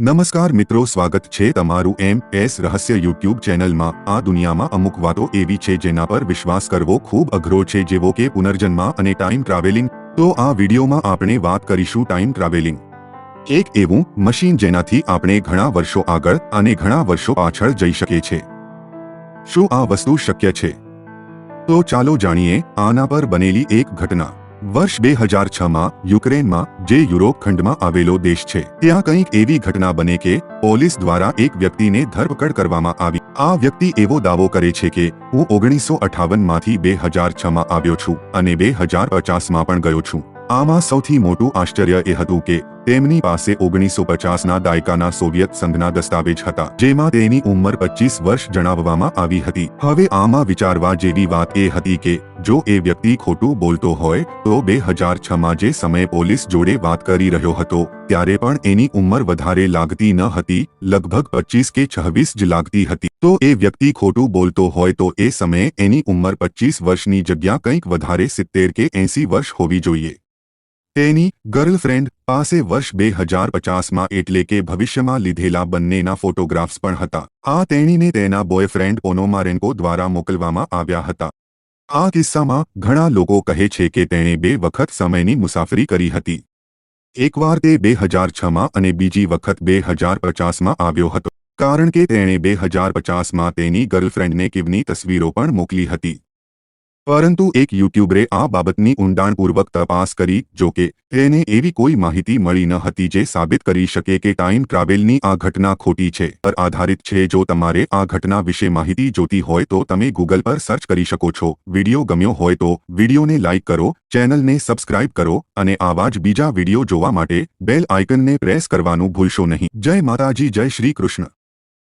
નમસ્કાર મિત્રો, સ્વાગત છે તમારું એમ એસ રહસ્ય યુટ્યુબ ચેનલમાં. આ દુનિયામાં અમુક વાતો એવી છે જેના પર વિશ્વાસ કરવો ખૂબ અઘરો છે, જેવો કે પુનર્જન્મ અને ટાઈમ ટ્રાવેલિંગ. તો આ વિડીયોમાં આપણે વાત કરીશું ટાઈમ ટ્રાવેલિંગ. એક એવું મશીન જેનાથી આપણે ઘણા વર્ષો આગળ અને ઘણા વર્ષો પાછળ જઈ શકીએ છે શું આ વસ્તુ શક્ય છે? તો ચાલો જાણીએ, આના પર બનેલી એક ઘટના. વર્ષ બે હજાર છમાં યુક્રેનમાં જે યુરોપ ખંડમાં આવેલો દેશ છે, ત્યાં કંઈક એવી ઘટના બને કે પોલીસ દ્વારા એક વ્યક્તિને ધરપકડ કરવામાં આવી. આ વ્યક્તિ એવો દાવો કરે છે કે હું ઓગણીસો અઠાવનમાંથી બે હજાર છમાં આવ્યો છું અને બે હજાર પચાસમાં પણ ગયો છું. આમાં સૌથી મોટું આશ્ચર્ય એ હતું કે તેમની પાસે ઓગણીસો પચાસના દાયકાના સોવિયત સંઘના દસ્તાવેજ હતા, જેમાં તેની ઉંમર પચીસ વર્ષ જણાવવામાં આવી હતી. હવે આમાં વિચારવા જેવી વાત એ હતી કે જો એ વ્યક્તિ ખોટું બોલતો હોય, તો બે હજાર છમાં જે સમયે પોલીસ જોડે વાત કરી રહ્યો હતો, ત્યારે પણ એની ઉંમર વધારે લાગતી ન હતી, લગભગ પચીસ કે છવ્વીસ જ લાગતી હતી. તો એ વ્યક્તિ ખોટું બોલતો હોય તો એ સમયે એની ઉંમર પચીસ વર્ષની જગ્યા કંઈક વધારે સિત્તેર કે એંસી વર્ષ હોવી જોઈએ. તેની ગર્લફ્રેન્ડ પાસે વર્ષ બે હજાર પચાસમાં એટલે કે ભવિષ્યમાં લીધેલા બંનેના ફોટોગ્રાફ્સ પણ હતા. આ તેણીને તેના બોયફ્રેન્ડ ઓનોમારેન્કો દ્વારા મોકલવામાં આવ્યા હતા. આ કિસ્સામાં ઘણા લોકો કહે છે કે તેણે બે વખત સમયની મુસાફરી કરી હતી. એકવાર તે બે હજાર છમાં અને બીજી વખત બે હજાર પચાસમાં આવ્યો હતો. કારણ કે તેણે બે હજાર પચાસમાં તેની ગર્લફ્રેન્ડને કિવની તસવીરો પણ મોકલી હતી. પરંતુ એક યુટ્યુબરે આ બાબતની ઊંડાણપૂર્વક તપાસ કરી, જો કે તેને એવી કોઈ માહિતી મળી ન હતી જે સાબિત કરી શકે કે ટાઈમ ટ્રાવેલની આ ઘટના ખોટી છે. પર આધારિત છે, જો તમારે આ ઘટના વિશે માહિતી જોતી હોય તો તમે ગૂગલ પર સર્ચ કરી શકો છો. વીડિયો ગમ્યો હોય તો વિડિયોને લાઇક કરો, ચેનલને સબસ્ક્રાઇબ કરો અને આવા જ બીજા વીડિયો જોવા માટે બેલ આઇકનને પ્રેસ કરવાનું ભૂલશો નહીં. જય માતાજી, જય શ્રી કૃષ્ણ.